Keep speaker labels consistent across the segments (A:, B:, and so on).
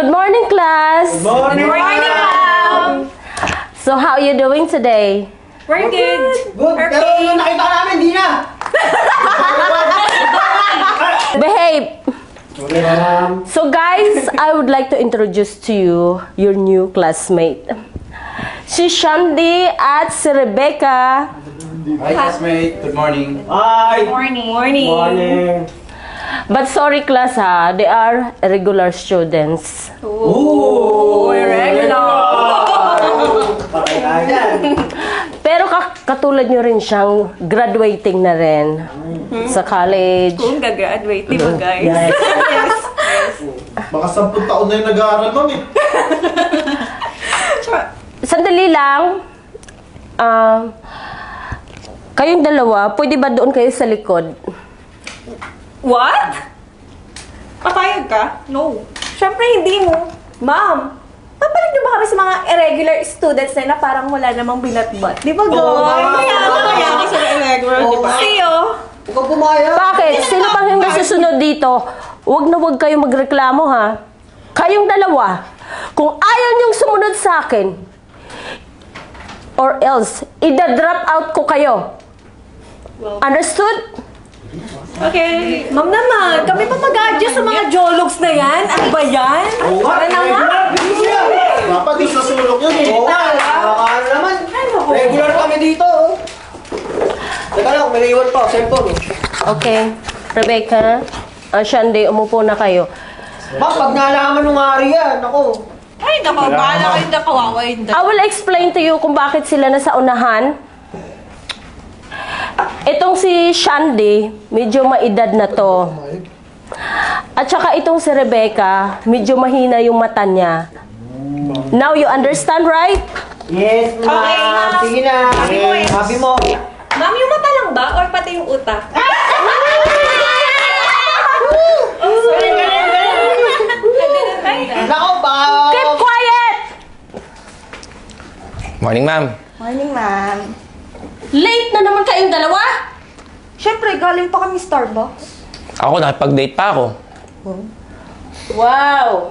A: Good morning, class.
B: Morning,
C: ma'am.
A: So, how are you doing today?
C: We're good.
B: Good. Pero yung nakita namin, di na.
A: Behave. So, guys, I would like to introduce to you your new classmate. Si Shandy at si Rebecca.
D: Hi, classmate. Good morning.
B: Hi.
C: Morning. Morning.
B: Morning.
A: But sorry, class, ha, they are regular students.
B: Ooh.
A: Pero ka- katulad nyo rin siyang graduating na rin sa college.
C: Kung gagraduate, di ba guys?
B: Yes.
E: Baka sampung taon na yung nag-aaral, ma'am eh.
A: Sandali lang. Ah, kayong dalawa, pwede ba doon kayo sa likod?
C: What? Papayag ka? No. Siyempre hindi mo. Ma'am, papalag niyo ba kami sa mga irregular students na, na parang wala namang binatbat? Di ba, guys?
B: Oo.
C: Kaya nga kaya ako sa irregular, di ba? Kayo?
B: Huwag kang pumayag.
A: Bakit? Sino pang hindi susunod dito? Huwag na huwag kayong magreklamo ha. Kayong dalawa, kung ayaw niyong sumunod sa akin, or else, ida-drop out ko kayo. Understood?
C: Okay. Ma'am naman, kami pa mag-adjust sa mga jologs na yan. Ano ba yan?
B: Oo nga,
C: Ano na nga?
B: regular. Bilis yan.
E: Dapat di sa sulok yun.
B: Oo nga. Nakakaano naman. Regular kami dito. oh. Teka lang, may naiwan pa. Cellphone. oh.
A: Okay. Rebecca, Shandy, umupo na kayo.
B: Ma'am, pag nalaman nung ari yan, ako.
C: Ay, nako, bahala kayo na kawawa yun.
A: I will explain to you kung bakit sila nasa unahan. Itong si Shandy, medyo maedad na to. At saka itong si Rebecca, medyo mahina yung mata niya. Now you understand, right?
B: Yes, ma'am.
C: Okay, ma'am.
B: Sige na.
C: Sabi mo eh.
B: Sabi mo.
C: Ma'am, yung mata lang ba? Or pati yung utak?
B: Nako, baka...
A: Keep quiet!
D: Morning, ma'am.
F: Morning, ma'am.
A: Late na naman kayong dalawa?
F: Siyempre, galing pa kami Starbucks.
D: Ako, nakipag-date pa ako.
A: Wow!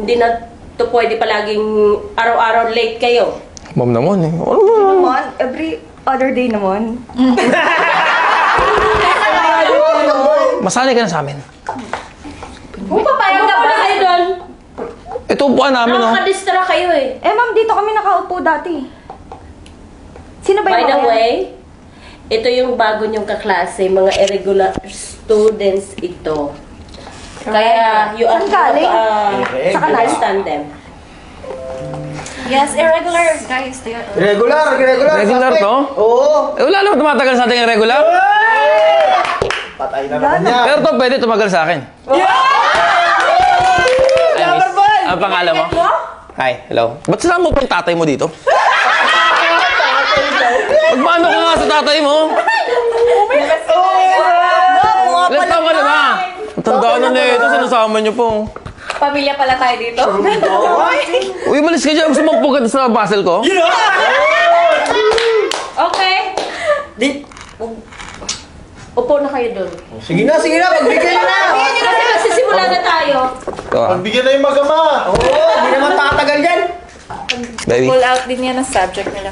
A: Hindi na to pwede palaging araw-araw late kayo.
D: Ma'am naman eh. Ano ba?
F: Naman, every other day naman.
D: Masanay ka na sa amin.
A: Kung papayag na pala kayo doon,
D: Ito upuan namin, oh.
A: nakakadistra kayo eh.
F: Eh, ma'am, dito kami nakaupo dati. Sino ba
A: By
F: yung
A: the
F: mga-
A: way, ito yung bago niyong kaklase, mga irregular students ito. Kaya you are
F: Saan galing?
A: uh,
F: Sa kanal?
A: understand them.
C: Yes, irregular guys. They are...
B: Regular, regular.
D: Regular
B: suspect.
D: to?
B: Oo.
D: Eh, wala naman tumatagal sa ating regular.
E: Patay na naman yan.
D: Pero to, pwede tumagal sa akin. Ay, miss. Ang pangalan mo? Hi, hello. Ba't sila mo pang tatay mo dito? Magmano ka nga sa tatay mo? Ilan taon ka na ba? Ang tanda na na ito, sinasama niyo po.
C: Pamilya pala tayo dito.
D: Uy, malis ka dyan. Gusto mo pugad sa basel ko?
A: Okay,
B: Di.
A: upo na kayo doon.
B: Sige na, sige na. Pagbigay na.
A: Kasi magsisimula na tayo.
D: Ito ah.
E: Pagbigyan na yung magama.
B: Oo, hindi naman tatagal yan.
D: Baby.
C: Pull out din yan ang subject nila.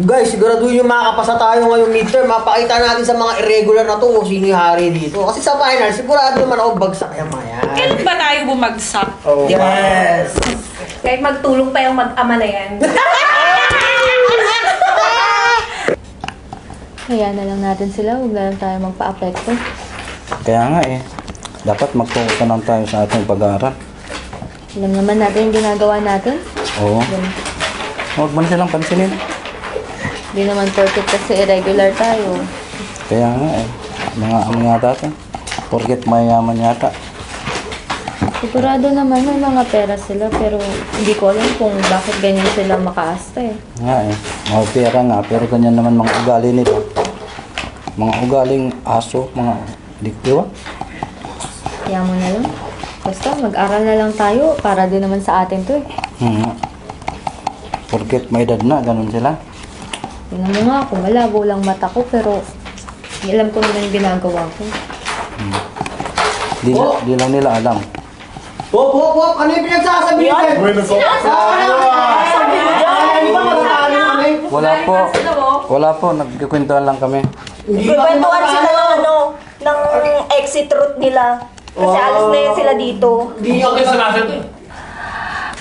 B: Guys, siguraduhin yung makakapasa tayo ngayong midterm. Mapakita natin sa mga irregular na to kung sino yung hari dito. Kasi sa final, sigurado naman ako bagsak yung mga yan.
C: Kailan ba tayo bumagsak?
B: Oh, yes.
C: Kahit magtulong pa yung mag-ama na yan.
G: Kaya na lang natin sila, huwag na lang tayo magpa-apekto.
H: Kaya nga eh, dapat mag-focus na lang tayo sa ating pag-aaral.
G: Alam naman natin yung ginagawa natin.
H: Oo. Huwag mo na silang pansinin.
G: Hindi naman perfect kasi irregular tayo.
H: Kaya nga eh, mga ano yata ito. Porket mayaman yata.
G: Sigurado naman may mga pera sila pero hindi ko alam kung bakit ganyan sila makaasta eh.
H: Nga eh, mga pera nga, pero ganyan naman mga ugali nila. Mga ugaling aso, mga di di ba?
G: Kaya mo na lang. Basta mag-aral na lang tayo para din naman sa atin to eh.
H: Hmm. Porket may edad na, ganun sila.
G: Tingnan mo nga ako, malabo lang mata ko pero alam ko naman yung ginagawa ko.
H: Di, di lang nila alam.
B: Hop, hop, hop! Ano yung pinagsasabi niyo?
E: Uy, nagko...
B: Sabi mo dyan! Di ba matatalo kami?
H: Wala po. Wala po, nagkikwentuhan lang kami.
C: Kwentuhan sila ng ano, ng exit route nila. Kasi alas na yun sila dito.
B: Hindi ako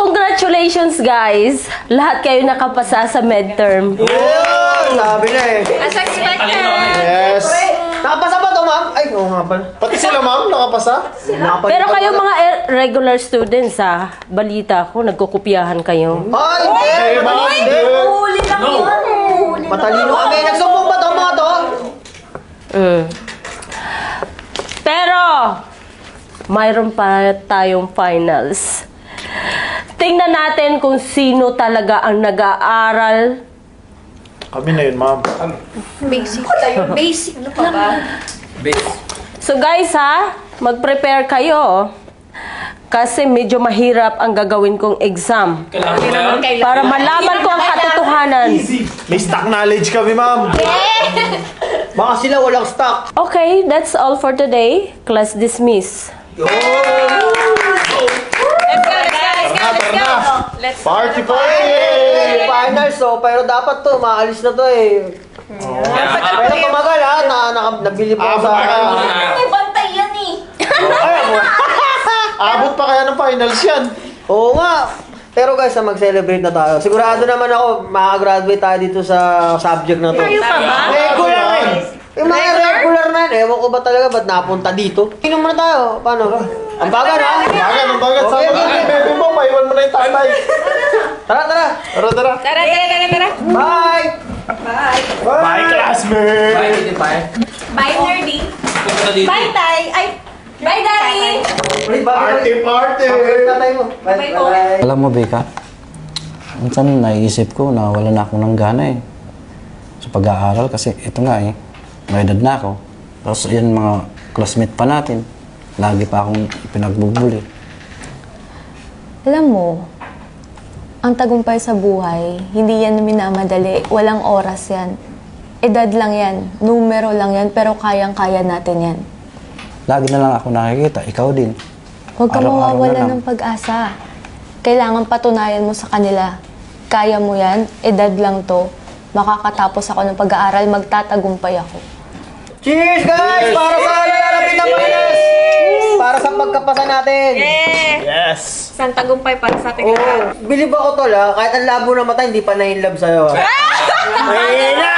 A: Congratulations guys! Lahat kayo nakapasa sa midterm.
B: Yun! Sabi na eh.
C: As expected.
E: Yes!
B: Nakapasa ba to, ma'am? Ay, oo nga pala.
E: Pati sila, ma'am, nakapasa?
B: Nakapasa
A: Pero kayo mga e- regular students ha, balita ko, nagkukopyahan kayo.
B: Ay, hindi!
E: Ma'am,
B: Hindi!
C: Huli lang yun. Huli
B: Matalino kami. Nagsumbong ba to mga to?
A: Mm. Pero, mayroon pa tayong finals. Tingnan natin kung sino talaga ang nag-aaral.
E: Kami na yun, ma'am.
C: Basic tayo. Basic. Ano pa ba?
A: So guys ha, mag-prepare kayo. Kasi medyo mahirap ang gagawin kong exam. Para malaman ko ang katotohanan.
E: May stock knowledge kami, ma'am.
B: Baka sila walang stock.
A: Okay, that's all for today. Class dismiss.
C: Let's go, let's go, let's go, let's go. Let's
E: Party, party!
B: finals to, pero dapat to, maalis na to eh. Pero tumagal ha, na, na, nabili po
E: Ah,
B: sa...
E: ah,
C: May bantay yan eh.
E: Abot pa kaya ng finals yan.
B: Oo nga. Pero guys, ah, mag-celebrate na tayo. Sigurado naman ako, makagraduate tayo dito sa subject na to.
C: Kayo pa ba?
B: Regular. Yung mga regular na yan, ewan ko ba talaga ba't napunta dito? Inom muna tayo. Paano? Ang bagal ha?
E: Bagat, ang bagat.
B: Okay,
E: Sama ka
B: okay.
E: ng bebe mo, maiwan mo na yung tatay.
B: Tara, tara.
E: Tara, tara.
C: Tara, tara, tara, tara.
B: Bye!
E: Bye, classmate!
C: Bye, nerdy. Bye, tay. Ay, bye, daddy.
B: Uy, bye.
E: Party, party!
B: Bye, tatay mo. Bye,
C: Bye,
B: bye.
H: Alam mo, Beka, minsan naiisip ko na wala na akong ng gana eh. Sa pag-aaral kasi ito nga eh, may edad na ako. Tapos yan mga classmate pa natin. Lagi pa akong pinagbubuli.
G: Alam mo, ang tagumpay sa buhay, hindi yan minamadali. Walang oras yan. Edad lang yan. Numero lang yan. Pero kayang-kaya natin yan.
H: Lagi na lang ako nakikita, ikaw din.
G: Huwag ka
H: Araw-araw
G: mawawala
H: lang.
G: ng pag-asa. Kailangan patunayan mo sa kanila. Kaya mo yan, edad lang to. Makakatapos ako ng pag-aaral, magtatagumpay ako.
B: Cheers guys! Para sa lalapit na finals! Para sa pagkapasa natin!
C: Eh,
E: Yes!
C: isang tagumpay para sa ating lahat.
B: bilib ako tol ha. Kahit ang labo ng mata, hindi pa na-inlove sa'yo ha. Mahina!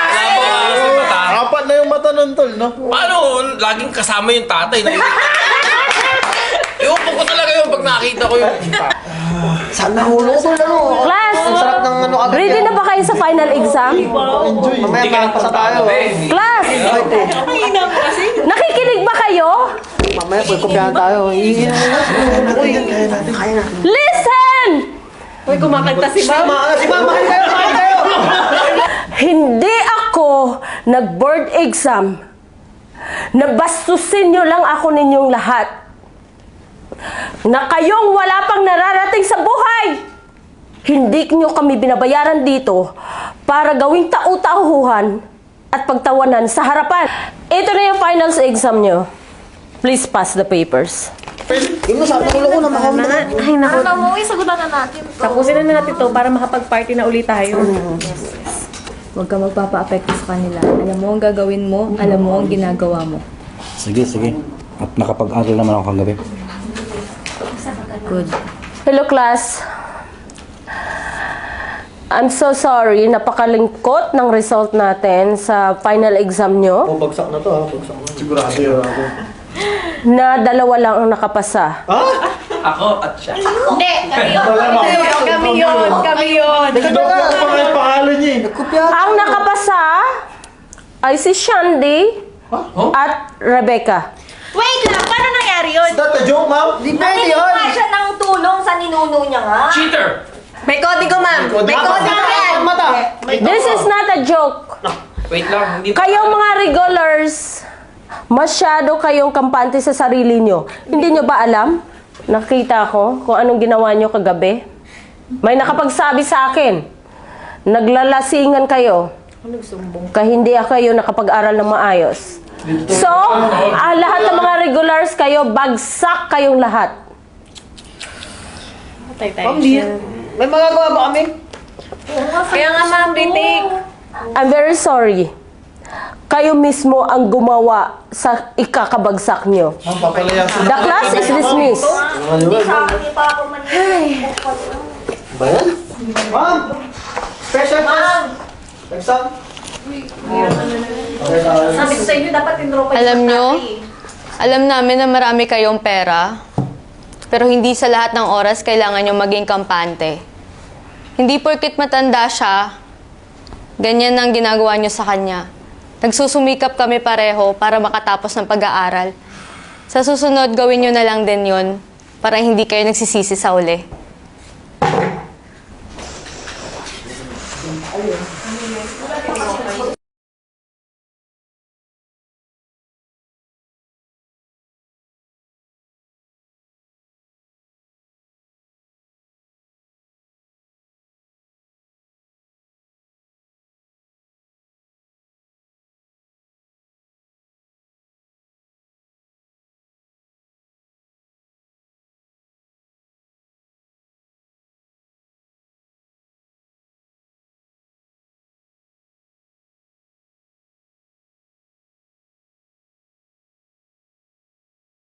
E: Apat na yung mata nun, tol, no?
D: Paano? Laging kasama yung tatay. Iupo ko talaga yun pag nakita ko yun.
B: Saan nahulog ko ano?
A: Class,
B: Ang sarap ng ano agad
A: ready na ba kayo sa final exam?
E: Enjoy!
B: Mamaya makapasa tayo.
A: Class, nakikinig ba kayo?
B: Mamaya pag kopyahan tayo. Iinom mo na. Uy, kaya na.
A: Listen!
C: Uy, kumakanta si
B: Mama, si Mama, mahal kayo, mahal kayo!
A: Hindi ako nag-board exam. Nabastusin nyo lang ako ninyong lahat. Na kayong wala pang nararating sa buhay. Hindi nyo kami binabayaran dito para gawing tau-tauhan at pagtawanan sa harapan. Ito na yung finals exam nyo. Please pass the papers.
B: Yung sa ulo ko na makamit.
C: Ay, naku. Ano mo, sagutan na natin to. Tapusin na natin to para makapag-party na ulit tayo.
G: Huwag ka magpapa-apekto sa kanila. Alam mo ang gagawin mo, alam mo ang ginagawa mo.
H: Sige, sige. At nakapag-aral naman ako kagabi.
G: Good.
A: Hello class. I'm so sorry, napakalingkot ng result natin sa final exam nyo
B: Oh, bagsak na to ha. Bagsak na.
E: Sigurado yun ako.
A: na dalawa lang ang nakapasa.
B: Ha?
D: Ako at siya.
C: Hindi, kami yun.
E: Malamang.
C: Kami yun, kami yun.
B: Teka,
E: Ano
B: teka.
E: pa nga yung pangalan niya eh?
B: Kopya.
A: Ang nakapasa ay si Shandy at Rebecca.
C: Nangyari yun?
E: Is that a joke, ma'am?
B: Di pwede
C: Nakinig
B: yun.
C: nga siya ng tulong sa ninuno niya nga.
D: Cheater!
C: May kodigo, ma'am. May kodigo yan.
B: Mata.
A: This is not a joke.
D: Wait lang, hindi
A: Kayong mga regulars, masyado kayong kampante sa sarili nyo. Hindi nyo ba alam? Nakita ko kung anong ginawa nyo kagabi. May nakapagsabi sa akin, naglalasingan kayo. Kaya hindi kayo nakapag-aral ng maayos. So, ah, lahat ng mga regulars kayo, bagsak kayong lahat.
B: Ma'am, di May magagawa ba kami?
C: Kaya nga, ma'am, retake.
A: I'm very sorry. Kayo mismo ang gumawa sa ikakabagsak nyo.
E: Ma'am, papalayasin
A: The class is dismissed.
B: Ano ba? Ba yan? Ma'am! Special test! Exam?
C: Sabi ko sa inyo, dapat tinro pa
G: Alam nyo, alam namin na marami kayong pera, pero hindi sa lahat ng oras kailangan nyo maging kampante. Hindi porkit matanda siya, ganyan ang ginagawa nyo sa kanya. Nagsusumikap kami pareho para makatapos ng pag-aaral. Sa susunod, gawin nyo na lang din yon para hindi kayo nagsisisi sa uli.